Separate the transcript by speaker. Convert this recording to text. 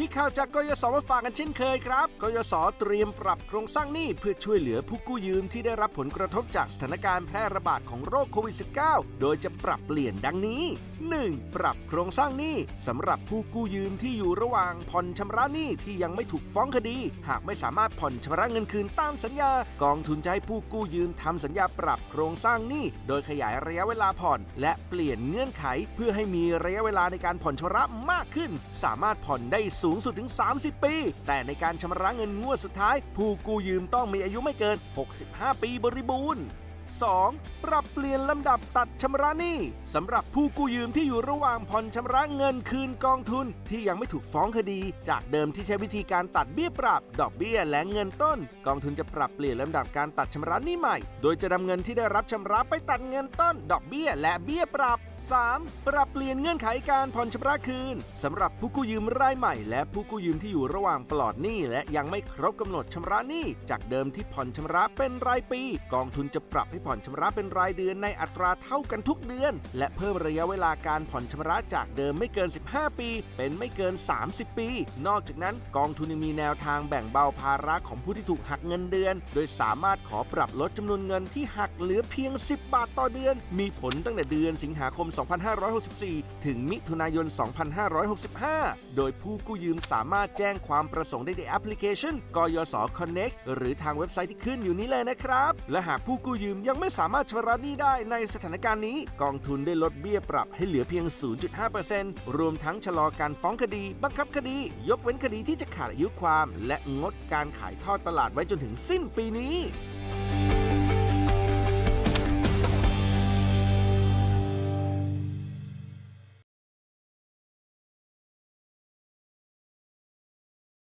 Speaker 1: มีข่าวจากกยศมาฝากกันเช่นเคยครับ กยศเตรียมปรับโครงสร้างหนี้เพื่อช่วยเหลือผู้กู้ยืมที่ได้รับผลกระทบจากสถานการณ์แพร่ระบาดของโรคโควิด -19 โดยจะปรับเปลี่ยนดังนี้ 1. ปรับโครงสร้างหนี้สำหรับผู้กู้ยืมที่อยู่ระหว่างผ่อนชำระหนี้ที่ยังไม่ถูกฟ้องคดี หากไม่สามารถผ่อนชำระเงินคืนตามสัญญา กองทุนจะให้ผู้กู้ยืมทำสัญญาปรับโครงสร้างหนี้โดยขยายระยะเวลาผ่อน และเปลี่ยนเงื่อนไข เพื่อให้มีระยะเวลาในการผ่อนชำระมากขึ้น สามารถผ่อนได้สูงสุดถึง 30 ปี แต่ในการชำระเงินงวดสุดท้าย ผู้กู้ยืมต้องมีอายุไม่เกิน 65 ปีบริบูรณ์ 2. ปรับเปลี่ยนลำดับตัดชำระหนี้สำหรับผู้กู้ยืมที่อยู่ระหว่างผ่อนชำระเงินคืนกองทุน ที่ยังไม่ถูกฟ้องคดี จากเดิมที่ใช้วิธีการตัดเบี้ยปรับ ดอกเบี้ยและเงินต้น กองทุนจะปรับเปลี่ยนลำดับการตัดชำระหนี้ใหม่ โดยจะนำเงินที่ได้รับชำระไปตัดเงินต้น ดอกเบี้ย และเบี้ยปรับ 3. ปรับเปลี่ยนเงื่อนไขการผ่อนชำระคืนสำหรับผู้กู้ยืมรายใหม่ และผู้กู้ยืมที่อยู่ระหว่างปลอดหนี้และยังไม่ครบกำหนดชำระหนี้ จากเดิมที่ผ่อนชำระเป็นรายปี กองทุนจะปรับให้ผ่อนชำระเป็นรายเดือนในอัตราเท่ากันทุกเดือน และเพิ่มระยะเวลาการผ่อนชำระจากเดิมไม่เกิน 15 ปี เป็นไม่เกิน 30 ปี นอกจากนั้นกองทุนยังมีแนวทางแบ่งเบาภาระของผู้ที่ถูกหักเงินเดือน โดยสามารถขอปรับลดจำนวนเงินที่หักเหลือเพียง 10 บาทต่อเดือน มีผลตั้งแต่เดือนสิงหาคม 2564 ถึงมิถุนายน 2565 โดยผู้กู้ยืมสามารถแจ้งความประสงค์ได้ในแอปพลิเคชันกยศ Connect หรือทางเว็บไซต์ที่ขึ้นอยู่นี้เลยนะครับ และหากผู้กู้ยืมยังไม่สามารถชำระหนี้ได้ในสถานการณ์นี้ กองทุนได้ลดเบี้ยปรับให้เหลือเพียง 0.5%รวมทั้งชะลอการฟ้องคดี บังคับคดี ยกเว้นคดีที่จะขาดอายุความ และงดการขายทอดตลาดไว้จนถึงสิ้นปีนี้